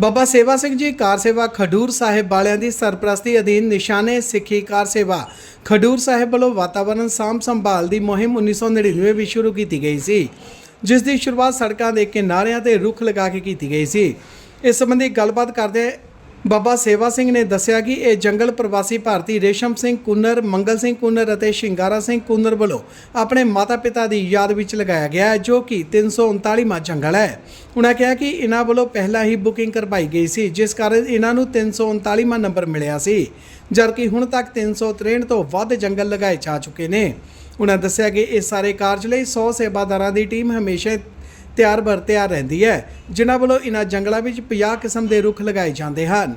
ਬਾਬਾ ਸੇਵਾ ਸਿੰਘ ਜੀ, ਕਾਰ ਸੇਵਾ ਖਡੂਰ ਸਾਹਿਬ ਵਾਲਿਆਂ ਦੀ ਸਰਪ੍ਰਸਤੀ ਅਧੀਨ ਨਿਸ਼ਾਨੇ ਸਿੱਖੀ ਕਾਰ ਸੇਵਾ ਖਡੂਰ ਸਾਹਿਬ ਵੱਲੋਂ ਵਾਤਾਵਰਣ ਸਾਂਭ ਸੰਭਾਲ ਦੀ ਮੁਹਿੰਮ 1999 ਵਿੱਚ ਸ਼ੁਰੂ ਕੀਤੀ ਗਈ ਸੀ, ਜਿਸ ਦੀ ਸ਼ੁਰੂਆਤ ਸੜਕਾਂ ਦੇ ਕਿਨਾਰਿਆਂ ਤੇ ਰੁੱਖ ਲਗਾ ਕੇ ਕੀਤੀ ਗਈ ਸੀ। ਇਸ ਸੰਬੰਧੀ ਗੱਲਬਾਤ ਕਰਦੇ ਬਾਬਾ ਸੇਵਾ ਸਿੰਘ ਨੇ ਦੱਸਿਆ ਕਿ ਇਹ ਜੰਗਲ ਪ੍ਰਵਾਸੀ ਭਾਰਤੀ ਰੇਸ਼ਮ ਸਿੰਘ ਕੁੰਨਰ, ਮੰਗਲ ਸਿੰਘ ਕੁੰਨਰ ਅਤੇ ਸ਼ਿੰਗਾਰਾ ਸਿੰਘ ਕੁੰਨਰ ਵੱਲੋਂ ਆਪਣੇ ਮਾਤਾ-ਪਿਤਾ ਦੀ ਯਾਦ ਵਿੱਚ ਲਗਾਇਆ ਗਿਆ ਹੈ, ਜੋ ਕਿ 339ਵਾਂ ਜੰਗਲ ਹੈ। ਉਹਨਾਂ ਕਿਹਾ ਕਿ ਇਹਨਾਂ ਵੱਲੋਂ ਪਹਿਲਾਂ ਹੀ ਬੁਕਿੰਗ ਕਰਵਾਈ ਗਈ ਸੀ, ਜਿਸ ਕਾਰਨ ਇਹਨਾਂ ਨੂੰ 339ਵਾਂ ਨੰਬਰ ਮਿਲਿਆ ਸੀ, ਜਦਕਿ ਹੁਣ ਤੱਕ 363 ਤੋਂ ਵੱਧ ਜੰਗਲ ਲਗਾਏ ਜਾ ਚੁੱਕੇ ਨੇ। ਉਹਨਾਂ ਦੱਸਿਆ ਕਿ ਇਸ ਸਾਰੇ ਕਾਰਜ ਲਈ 100 ਸੇਵਾਦਾਰਾਂ ਦੀ ਟੀਮ ਹਮੇਸ਼ਾ ਤਿਆਰ ਬਰ ਤਿਆਰ ਰਹਿੰਦੀ ਹੈ, ਜਿਨ੍ਹਾਂ ਵੱਲੋਂ ਇਨ੍ਹਾਂ ਜੰਗਲਾਂ ਵਿੱਚ 50 ਕਿਸਮ ਦੇ ਰੁੱਖ ਲਗਾਏ ਜਾਂਦੇ ਹਨ।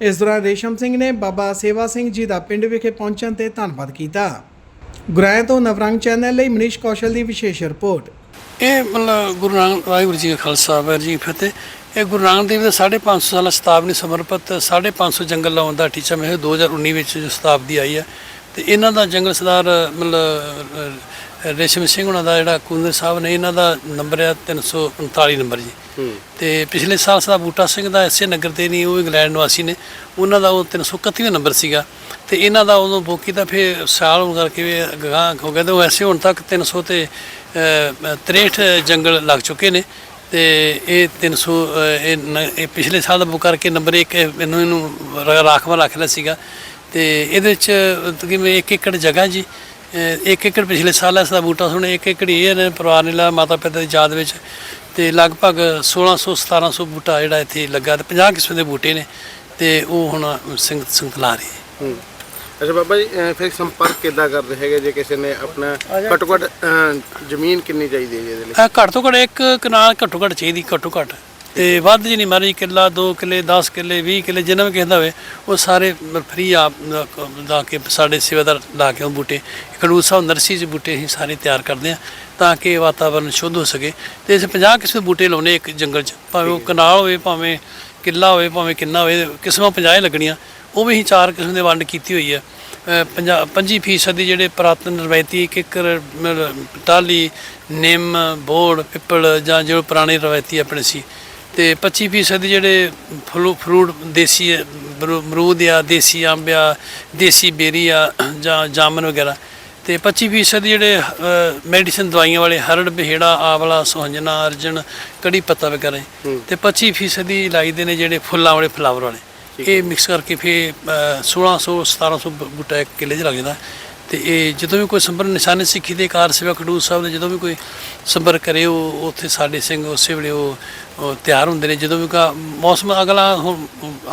ਇਸ ਦੌਰਾਨ ਰੇਸ਼ਮ ਸਿੰਘ ਨੇ ਬਾਬਾ ਸੇਵਾ ਸਿੰਘ ਜੀ ਦਾ ਪਿੰਡ ਵਿਖੇ ਪਹੁੰਚਣ ਤੇ ਧੰਨਵਾਦ ਕੀਤਾ। ਗੁਰਾਇਆ ਤੋਂ ਨਵਰੰਗ ਚੈਨਲ ਲਈ ਮਨੀਸ਼ ਕੌਸ਼ਲ ਦੀ ਵਿਸ਼ੇਸ਼ ਰਿਪੋਰਟ। ਇਹ ਮਤਲਬ ਗੁਰੂ ਨਾਨਕ, ਵਾਹਿਗੁਰੂ ਜੀ ਕਾ ਖਾਲਸਾ, ਵਾਹਿਗੁਰੂ ਜੀ ਫਤਿਹ। ਇਹ ਗੁਰੂ ਨਾਨਕ ਦੇਵ ਦੇ 550 ਸਾਲਾ ਸ਼ਤਾਬਦੀ ਸਮਰਪਿਤ 550 ਜੰਗਲ ਲਾਉਣ ਦਾ ਟੀਚਾ ਮੈਂ 2019 ਵਿੱਚ ਜੋ ਸ਼ਤਾਬਦੀ ਆਈ ਹੈ। ਤੇ ਇਹਨਾਂ ਦਾ ਜੰਗਲ ਸਰਦਾਰ ਮਤਲਬ ਰੇਸ਼ਮ ਸਿੰਘ ਉਹਨਾਂ ਦਾ ਜਿਹੜਾ ਕੁੰਦਰ ਸਾਹਿਬ ਨੇ ਇਹਨਾਂ ਦਾ ਨੰਬਰ ਹੈ 339 ਨੰਬਰ ਜੀ। ਤੇ ਪਿਛਲੇ ਸਾਲ ਸਰਦਾਰ ਬੂਟਾ ਸਿੰਘ ਦਾ ਐਸੇ ਨਗਰ ਤੇ ਨਹੀਂ ਉਹ ਇੰਗਲੈਂਡ ਨਿਵਾਸੀ ਨੇ। ਉਹਨਾਂ ਦਾ ਉਹ 331ਵਾਂ ਨੰਬਰ ਸੀਗਾ। ਤੇ ਇਹਨਾਂ ਦਾ ਉਦੋਂ ਬੁੱਕ ਕੀਤਾ ਫਿਰ ਸਾਲ ਹੋਣ ਕਰਕੇ ਵੀ ਅਗਾਂਹ ਹੋ ਗਿਆ ਤੇ ਉਹ ਐਸੇ ਹੁਣ ਤੱਕ 300 ਤੇ ਅਹ, 63 ਜੰਗਲ ਲੱਗ ਚੁੱਕੇ ਨੇ। ਤੇ ਇਹ 300 ਅਹ, ਇਹ ਇਹ ਪਿਛਲੇ ਸਾਲ ਦਾ ਬੁੱਕ ਕਰਕੇ ਨੰਬਰ 1 ਇਹਨੂੰ ਇਹਨੂੰ ਰਾਖਵਾਂ ਰੱਖ ਲਿਆ ਸੀਗਾ। ਤੇ ਇਹਦੇ ਵਿੱਚ ਤਕਰੀਬਨ 1 ਏਕੜ ਜਗ੍ਹਾ ਜੀ। ਇੱਕ ਏਕੜ ਪਿਛਲੇ ਸਾਲ ਇਸ ਦਾ ਬੂਟਾ ਸੁਣੇ ਇੱਕ ਏਕੜ ਇਹ ਨੇ ਪਰਿਵਾਰ ਨੇ ਲਾਇਆ ਮਾਤਾ ਪਿਤਾ ਦੀ ਯਾਦ ਵਿੱਚ ਤੇ ਲਗਭਗ 1600 1700 ਬੂਟਾ ਜਿਹੜਾ ਇੱਥੇ ਲੱਗਾ ਤੇ 50 ਕਿਸਮ ਦੇ ਬੂਟੇ ਨੇ ਤੇ ਉਹ ਹੁਣ ਸੰਗਤ ਸੰਗਤ ਲਾ ਰਹੀ ਹੈ। ਅੱਛਾ ਬਾਬਾ ਜੀ ਫਿਰ ਸੰਪਰਕ ਕਿੱਦਾਂ ਕਰਦੇ ਹੈਗੇ ਜੇ ਕਿਸੇ ਨੇ ਆਪਣਾ ਘੱਟੋ ਘੱਟ ਜ਼ਮੀਨ ਕਿੰਨੀ ਚਾਹੀਦੀ ਹੈ ਇਹਦੇ ਲਈ? ਘੱਟ ਤੋਂ ਘੱਟ ਇੱਕ ਕਨਾਲ ਘੱਟੋ ਘੱਟ ਚਾਹੀਦੀ ਘੱਟੋ ਘੱਟ। ਤੇ ਵੱਧ ਜੀ ਨਹੀਂ ਮਾਰੀ ਕਿੱਲਾ 2 ਕਿੱਲੇ 10 ਕਿੱਲੇ 20 ਕਿੱਲੇ ਜਿੰਨਾ ਵੀ ਕਿਸੇ ਦਾ ਹੋਵੇ ਉਹ ਸਾਰੇ ਫ੍ਰੀ ਆਪ ਦਾ ਕੇ ਸਾਡੇ ਸੇਵਾਦਾਰ ਲਾ ਕੇ ਉਹ ਬੂਟੇ ਖਡੂਰ ਸਾਹਿਬ ਨਰਸੀ ਚ ਬੂਟੇ ਅਸੀਂ ਸਾਰੇ ਤਿਆਰ ਕਰਦੇ ਆ ਤਾਂ ਕਿ ਵਾਤਾਵਰਨ ਸ਼ੁੱਧ ਹੋ ਸਕੇ। ਤੇ ਅਸੀਂ 50 ਕਿਸਮ ਦੇ ਬੂਟੇ ਲਾਉਨੇ ਇੱਕ ਜੰਗਲ ਚ ਭਾਵੇਂ ਉਹ ਕਨਾਲ ਹੋਵੇ ਭਾਵੇਂ ਕਿੱਲਾ ਹੋਵੇ ਭਾਵੇਂ ਕਿੰਨਾ ਹੋਵੇ ਕਿਸਮਾਂ 50 ਲੱਗਣੀਆਂ ਉਹ ਵੀ ਚਾਰ ਕਿਸਮ ਦੇ ਵੰਡ ਕੀਤੀ ਹੋਈ ਹੈ ਅ, ਪੰਜਾ- ਪੰਜੀ ਫੀਸਦ ਦੀ ਜਿਹੜੇ ਪੁਰਾਤਨ ਰਵਾਇਤੀ ਕਿੱਕਰ ਟਾਹਲੀ ਨਿੰਮ ਬੋੜ ਪਿੱਪਲ ਜਾਂ ਜੋ ਪੁਰਾਣੇ ਰਵਾਇਤੀ ਆਪਣੇ ਸੀ ਤੇ 25 ਫੀਸਦ ਜਿਹੜੇ ਫਲੂ ਫਰੂਟ ਦੇਸੀ ਅਮਰੂਦ ਆ ਦੇਸੀ ਅੰਬ ਆ ਦੇਸੀ ਬੇਰੀ ਆ ਜਾਂ ਜਾਮਨ ਵਗੈਰਾ। ਤੇ 25 ਫੀਸਦ ਜਿਹੜੇ ਮੈਡੀਸਨ ਦਵਾਈਆਂ ਵਾਲੇ ਹਰੜ ਬਿਹੜਾ ਆਵਲਾ ਸੁਹੰਜਣਾ ਅਰਜਨ ਕੜੀ ਪੱਤਾ ਵਗੈਰਾ। ਤੇ 25 ਫੀਸਦ ਹੀ ਲਾਈਦੇ ਨੇ ਜਿਹੜੇ ਫੁੱਲਾਂ ਵਾਲੇ ਫਲਾਵਰ ਵਾਲੇ। ਇਹ ਮਿਕਸ ਕਰਕੇ ਫਿਰ 1600 1700 ਬ- ਬੂਟਾ ਇੱਕ ਕਿੱਲੇ 'ਚ ਲੱਗ ਜਾਂਦਾ। ਤੇ ਇਹ ਜਦੋਂ ਵੀ ਕੋਈ ਸੰਪਰਕ ਨਿਸ਼ਾਨੇ ਸਿੱਖੀ ਦੇ ਕਾਰ ਸੇਵਾ ਖਡੂਰ ਸਾਹਿਬ ਦੇ ਜਦੋਂ ਵੀ ਕੋਈ ਸੰਪਰਕ ਕਰੇ, ਉਹ ਉੱਥੇ ਸਾਡੇ ਸਿੰਘ ਉਸੇ ਵੇਲੇ ਉਹ ਤਿਆਰ ਹੁੰਦੇ ਨੇ। ਜਦੋਂ ਵੀ ਕਾ ਮੌਸਮ ਅਗਲਾ ਹੁਣ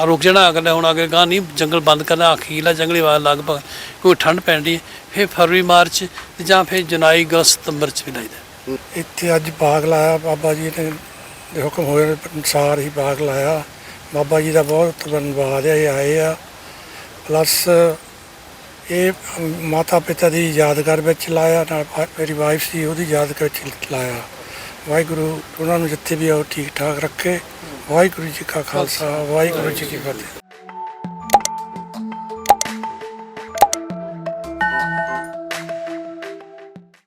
ਰੁਕ ਜਾਣਾ ਅਗਲਾ, ਹੁਣ ਅਗਲੇ ਗਾਂ ਨਹੀਂ, ਜੰਗਲ ਬੰਦ ਕਰਨਾ ਅਖੀਲਾ ਜੰਗਲੀ ਵਾਰ ਲਗਭਗ ਕੋਈ ਠੰਡ ਪੈਂਦੀ ਹੈ ਫਿਰ ਫਰਵਰੀ, ਮਾਰਚ ਜਾਂ ਫਿਰ ਜੁਲਾਈ, ਅਗਸਤ, ਸਤੰਬਰ ਚ ਵੀ ਲਾਈਦਾ ਇੱਥੇ ਅੱਜ ਬਾਗ ਲਾਇਆ ਬਾਬਾ ਜੀ ਨੇ, ਦੇ ਹੁਕਮ ਹੋਏ ਅਨੁਸਾਰ ਹੀ ਬਾਗ ਲਾਇਆ। ਬਾਬਾ ਜੀ ਦਾ ਬਹੁਤ ਧੰਨਵਾਦ ਹੈ ਆਏ ਆ। ਪਲੱਸ ਇਹ ਮਾਤਾ ਪਿਤਾ ਦੀ ਯਾਦਗਾਰ ਵਿੱਚ ਲਾਇਆ, ਨਾਲ ਮੇਰੀ ਵਾਈਫ ਸੀ, ਉਹਦੀ ਯਾਦਗਾਰ ਵਿੱਚ ਲਾਇਆ। ਵਾਹਿਗੁਰੂ, ਉਹਨਾਂ ਨੂੰ ਜਿੱਥੇ ਵੀ ਆ ਉਹ ਠੀਕ ਠਾਕ ਰੱਖੇ। ਵਾਹਿਗੁਰੂ ਜੀ ਕਾ ਖਾਲਸਾ, ਵਾਹਿਗੁਰੂ ਜੀ ਕੀ ਫਤਿਹ।